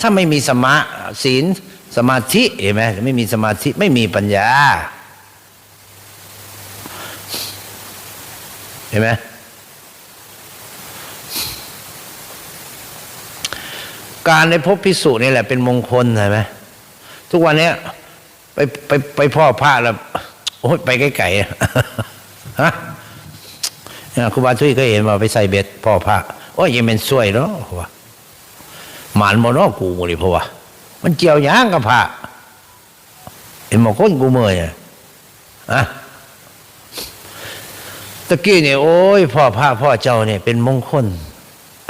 ถ้าไม่มีสมาศีลสมาธิเห็นไหมไม่มีสมาธิไม่มีปัญญา เห็นไหมการได้พบพิสุนี่แหละเป็นมงคลเห็นไหมทุกวันนี้ไปไปไปพ่อพระแล้วโอ้ยไปไกลๆอะฮะครูบาทุยก็เห็นว่าไปใส่เบ็ดพ่อพระโอ้ยยังเป็นสวยเนาะ หมานโมนอกูเลยเพราะว่ามันเจียวหยางกับพระเห็นมอคนกูเมื่อยอะอะตะกี้เนี่ยโอ้ยพ่อพระพ่อเจ้าเนี่ยเป็นมงคล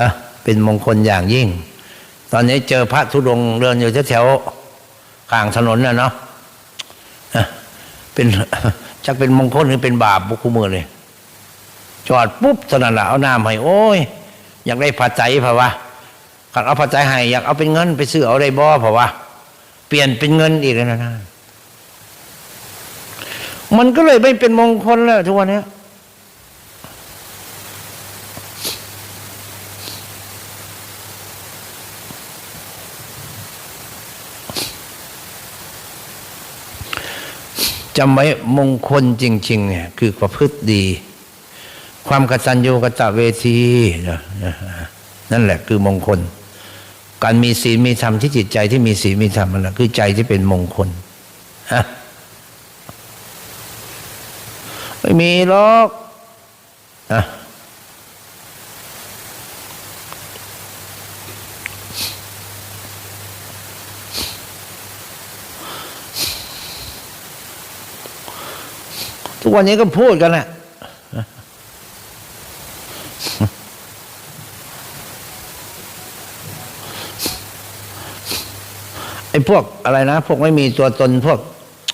อะเป็นมงคลอย่างยิ่ง ตอนนี้เจอพระธุดงเดินอยู่แถวๆข้างถนนน่ะเนาะเป็นจักเป็นมงคลหรือเป็นบาปบุคุมือเลยจอดปุ๊บสนั่นละเอาน้ำให้โอ้ยอยากได้ผัดใจพราะว่า ขันเอาผัดใจให้อยากเอาเป็นเงินไปซื้อเอาได้บ่เพราะว่า เปลี่ยนเป็นเงินอีกแล้วนะมันก็เลยไม่เป็นมงคลแล้วทุกวันนี้จำไว้มงคลจริง ๆ เนี่ย คือประพฤติดี ความกตัญญูกตเวทีนั่นแหละคือมงคล การมีศีลมีธรรมที่จิตใจที่มีศีลมีธรรมนั่นแหละคือใจที่เป็นมงคลฮะไม่มีหรอกอะทุกวันนี้ก็พูดกันแหละ อ้พวกอะไรนะ พวกไม่มีตัวตนพวก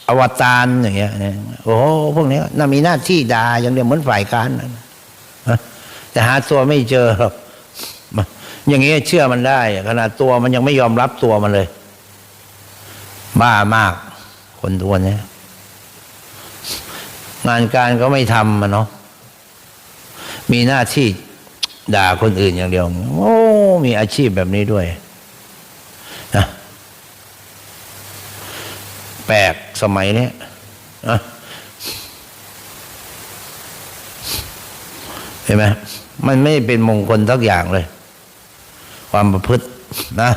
อวตารอย่างเงี้ยเนี่ยโอ้โหพวกนี้น่ามีหน้าที่ด่าอย่างเดียวเหมือนฝ่ายค้านนะนะแต่หาตัวไม่เจอหรอกอย่างเงี้ยเชื่อมันได้ขนาดตัวมันยังไม่ยอมรับตัวมันเลย บ้ามาก คนตัวเนี้ยงานการก็ไม่ทำมันเนาะมีหน้าที่ด่าคนอื่นอย่างเดียว โอ้ มีอาชีพแบบนี้ด้วยนะ แปลกสมัยนี้เห็นไหมมันไม่เป็นมงคลทักอย่างเลย ความประพฤตินะ